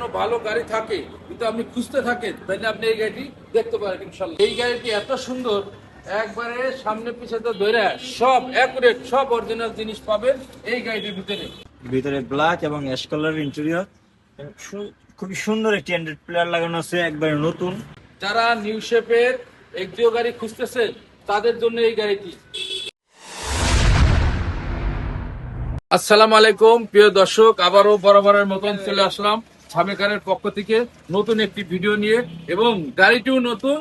কোনো ভালো গাড়ি থাকে কিন্তু আপনি খুঁজতে থাকেন তাহলে আপনি এই গাড়িটি দেখতে পারেন ইনশাল্লাহ। এই গাড়িটি এত সুন্দর একবারে সামনে পিছনে ধরে সব অ্যাকুরেট সব অরিজিনাল জিনিস পাবেন এই গাড়িটির ভিতরে। ভিতরে ব্ল্যাক এবং অ্যাশ কালার ইন্টেরিয়র খুবই সুন্দর একটি অ্যান্ড্রয়েড প্লেয়ার লাগানো আছে একবারে নতুন। যারা নিউ শেপের এক্সিও গাড়ি খুঁজতেছেন তাদের জন্য এই গাড়িটি। আসসালামু আলাইকুম প্রিয় দর্শক আবারও বরাবরের মতন চলে আসলাম। ছামেকারের পক্ষ থেকে নতুন একটি ভিডিও নিয়ে এবং গাড়িটিও নতুন।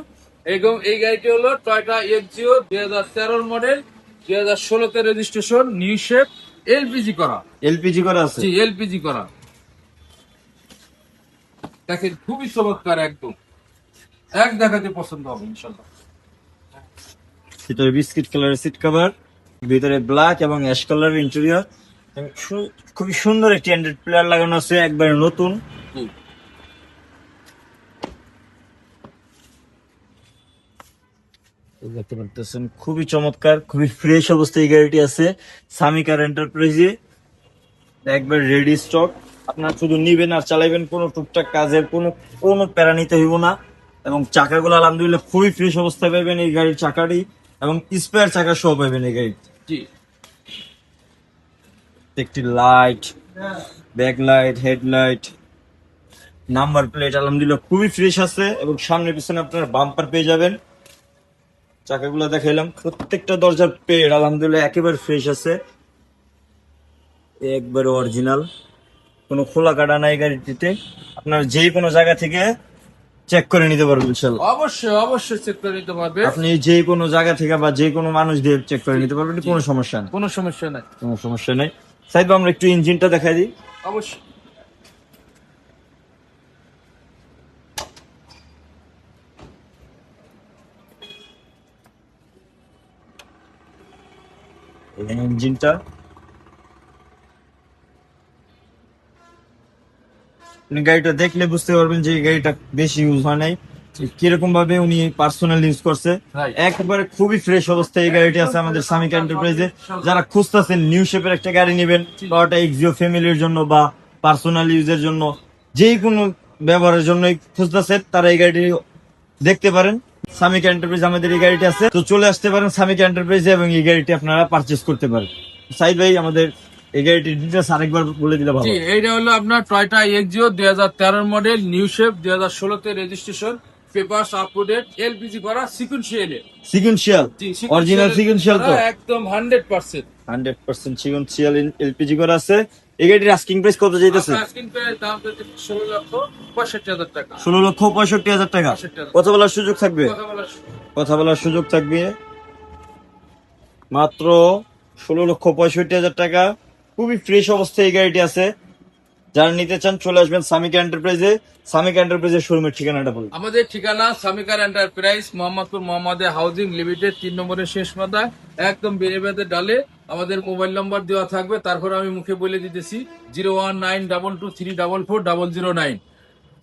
এবং এই গাড়িটি হলো টয়টা এক্সিও দুই হাজার তেরোর মডেল দুই হাজার ষোলোতে রেজিস্ট্রেশন নিউ শেপ এলপিজি করা। এলপিজি করা আছে। জি এলপিজি করা। দেখেন খুবই চমৎকার একদম। এক দেখাতে পছন্দ হবে ইনশাল্লাহ ভিতরে বিস্কিট কালারের সিট কভার ভিতরে ব্ল্যাক এবং অ্যাশ কালার ইন্টেরিয়র খুবই সুন্দর একটি অ্যান্ড্রয়েড প্লেয়ার লাগানো আছে একবারে নতুন জি। এই দেখতে পারতেছেন খুবই চমৎকার খুবই ফ্রেশ অবস্থায় এই গাড়িটি আছে সামিকার এন্টারপ্রাইজে একবার রেডি স্টক আপনার শুধু নিবেন আর চালাইবেন কোনো টুকটাক কাজের কোনো কোনো প্যারা নিতে হইব না। এবং চাকাগুলো আলহামদুলিল্লাহ খুবই ফ্রেশ অবস্থায় পাবেন এই গাড়ির চাকাটি এবং স্পেয়ার চাকা সহ পাবেন এই গাড়িটি। একটি light back light headlight number plate আলহামদুলিল্লাহ খুবই ফ্রেশ আছে এবং সামনে পিছনে আপনার বাম্পার পেয়ে যাবেন। চাকাগুলো দেখাইলাম। প্রত্যেকটা দরজার পেড আলহামদুলিল্লাহ একেবারে ফ্রেশ আছে। একবারে অরিজিনাল কোনো খোলা কাটা নাই গাড়িটিতে। আপনার যে কোনো জায়গা থেকে চেক করে নিতে পারবেন ইনশাল্লাহ অবশ্যই অবশ্যই চেক করে নিতে পারবে। আপনি যে কোনো জায়গা থেকে বা যে কোনো মানুষ দিয়ে চেক করে নিতে পারবেন কোনো সমস্যা নেই। কোনো সমস্যা নাই। কোনো সমস্যা নেই। সাইদ আমরা একটু ইঞ্জিনটা দেখাই দিই। অবশ্যই। ইঞ্জিনটা। গাড়িটা দেখলে বুঝতে পারবেন যে গাড়িটা বেশি ইউজ হয় নাই। কীরকম ভাবে উনি পার্সোনাল ইউজ করছে। একবারে খুবই ফ্রেশ অবস্থায় এই গাড়িটি আছে আমাদের সামিক এন্টারপ্রাইজে যারা খুঁজতেছেন নিউ শেপের একটা গাড়ি নেবেন টয়োটা এক্সিও ফ্যামিলির জন্য বা পার্সোনাল ইউজের জন্য যেই কোনো ব্যবহারের জন্যই খুঁজতেছেন তারা এই গাড়িটি দেখতে পারেন। সামিক এন্টারপ্রাইজ আমাদের এই গাড়িটি আছে। তো চলে আসতে পারেন সামিক এন্টারপ্রাইজে এবং এই গাড়িটি আপনারা পারচেস করতে পারেন। সাইদ ভাই আমাদের এই গাড়িটির ডিটেলস আরেকবার বলে দিলে ভালো জি এইটা হলো আপনার Toyota Axio model new shape ষোলোতে রেজিস্ট্রেশন পেপারস আপডেট এলপিজি করা সিকুয়েন্সিয়াল সিকুয়েন্সিয়াল অরিজিনাল সিকুয়েন্সিয়াল তো? একদম সিকুয়েন্সিয়াল এলপিজি করা আছে। এই গাড়ির আস্কিং প্রাইস কত যাইতেছে? দাম দিতে ষোলো লক্ষ পঁয়ষট্টি হাজার টাকা। ষোলো লক্ষ পঁয়ষট্টি হাজার টাকা। কথা বলার সুযোগ থাকবে? কথা বলার সুযোগ। থাকবে। মাত্র ষোলো লক্ষ পঁয়ষট্টি হাজার টাকা। খুবই ফ্রেশ অবস্থায় এই গাড়িটি আছে। যারা নিতে চান চলে আসবেন সামিক এন্টারপ্রাইজে সামিক এন্টারপ্রাইজের শোরুমের ঠিকানাটা বলুন। আমাদের ঠিকানা সামিকার এন্টারপ্রাইজ মোহাম্মদপুর মোহাম্মদে হাউজিং লিমিটেড তিন নম্বরের শেষ মাথা একদম বেড়ে বেঁধে ডালে। আমাদের মোবাইল নাম্বার দেওয়া থাকবে তারপর আমি মুখে বলে দিতেছি zero one nine double two three double four double zero nine.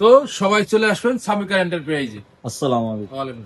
তো সবাই চলে আসবেন সামিকার এন্টারপ্রাইজে। আসসালামু আলাইকুম।